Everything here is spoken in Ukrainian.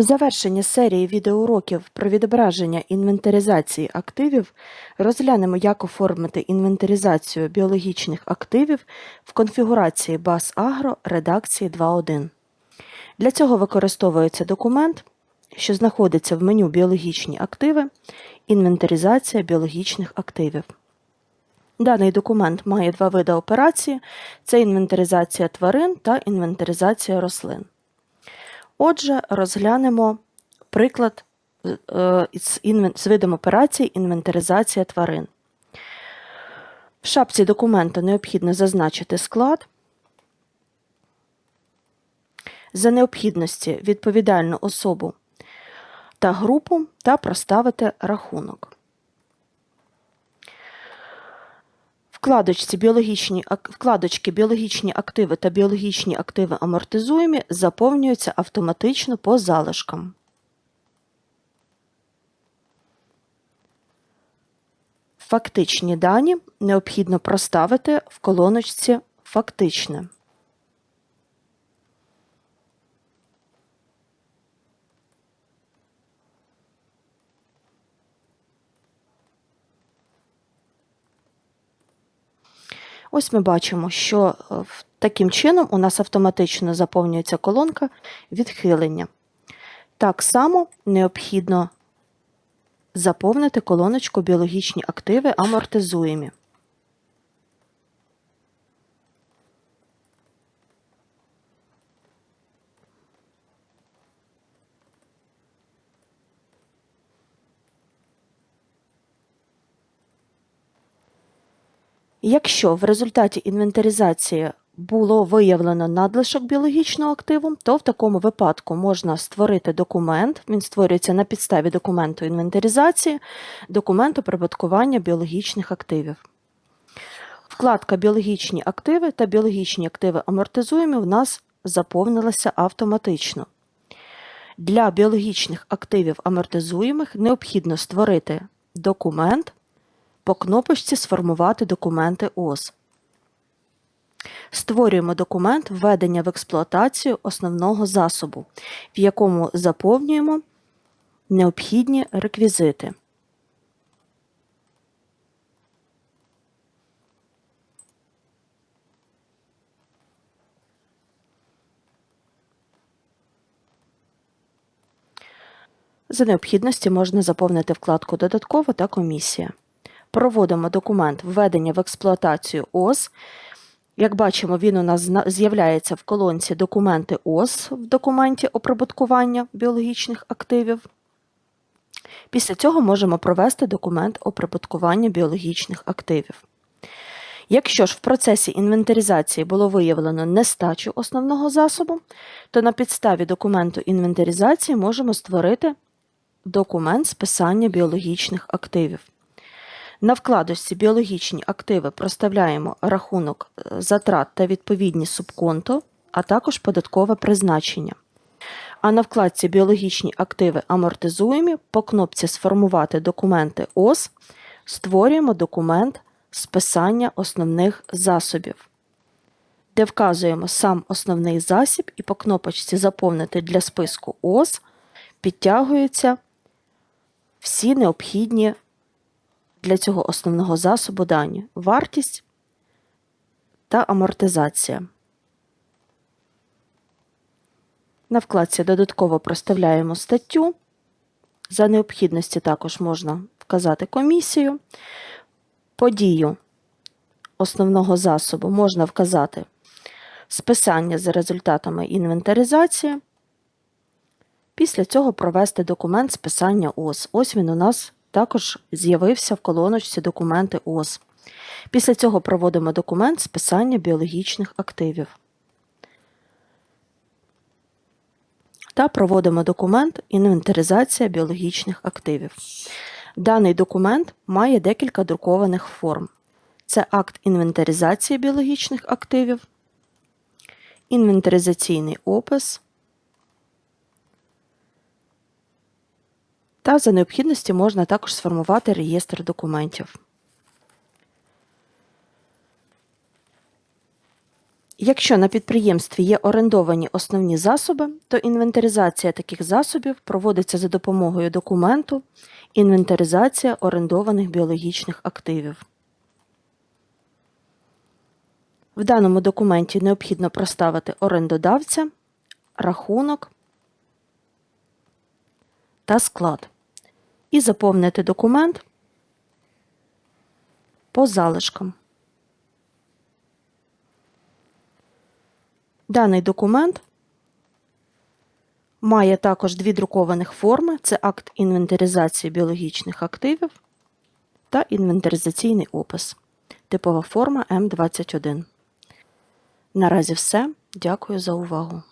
В завершенні серії відеоуроків про відображення інвентаризації активів розглянемо, як оформити інвентаризацію біологічних активів в конфігурації BAS Agro редакції 2.1. Для цього використовується документ, що знаходиться в меню Біологічні активи, інвентаризація біологічних активів. Даний документ має два види операції: це інвентаризація тварин та інвентаризація рослин. Отже, розглянемо приклад е, з, видом операції інвентаризація тварин. В шапці документа необхідно зазначити склад. За необхідності відповідальну особу та групу та проставити рахунок. Вкладочці біологічні, вкладочки біологічні активи та біологічні активи амортизуємі заповнюються автоматично по залишкам. Фактичні дані необхідно проставити в колоночці Фактичне. Ось ми бачимо, що е, таким чином у нас автоматично заповнюється колонка відхилення. Так само необхідно заповнити колоночку біологічні активи амортизуємі. Якщо в результаті інвентаризації було виявлено надлишок біологічного активу, то в такому випадку можна створити документ. Він створюється на підставі документу інвентаризації, документу прибуткування біологічних активів. Вкладка Біологічні активи та біологічні активи амортизуємі в нас заповнилася автоматично. Для біологічних активів амортизуємих необхідно створити документ по кнопочці Сформувати документи ОС. Створюємо документ введення в експлуатацію основного засобу, в якому заповнюємо необхідні реквізити. За необхідності можна заповнити вкладку Додатково та комісія. Проводимо документ введення в експлуатацію ОС. Як бачимо, він у нас з'являється в колонці Документи ОС в документі оприбуткування біологічних активів. Після цього можемо провести документ оприбуткування біологічних активів. Якщо ж в процесі інвентаризації було виявлено нестачу основного засобу, то на підставі документу інвентаризації можемо створити документ списання біологічних активів. На вкладочці Біологічні активи проставляємо рахунок е, затрат та відповідні субконто, а також податкове призначення. А на вкладці Біологічні активи амортизуємі по кнопці Сформувати документи ОС створюємо документ списання основних засобів, де вказуємо сам основний засіб і по кнопочці Заповнити для списку ОС підтягуються всі необхідні для цього основного засобу дані вартість та амортизація. На вкладці додатково проставляємо статтю. За необхідності також можна вказати комісію. Подію основного засобу можна вказати списання за результатами інвентаризації. Після цього провести документ списання ОС. Ось він у нас також з'явився в колоночці документи ОС. Після цього проводимо документ списання біологічних активів. Та проводимо документ інвентаризація біологічних активів. Даний документ має декілька друкованих форм. Це акт інвентаризації біологічних активів, інвентаризаційний опис та за необхідності можна також сформувати реєстр документів. Якщо на підприємстві є орендовані основні засоби, то інвентаризація таких засобів проводиться за допомогою документу Інвентаризація орендованих біологічних активів. В даному документі необхідно проставити орендодавця, рахунок та склад і заповнити документ по залишкам. Даний документ має також дві друкованих форми: це акт інвентаризації біологічних активів та інвентаризаційний опис. Типова форма М21. Наразі все. Дякую за увагу.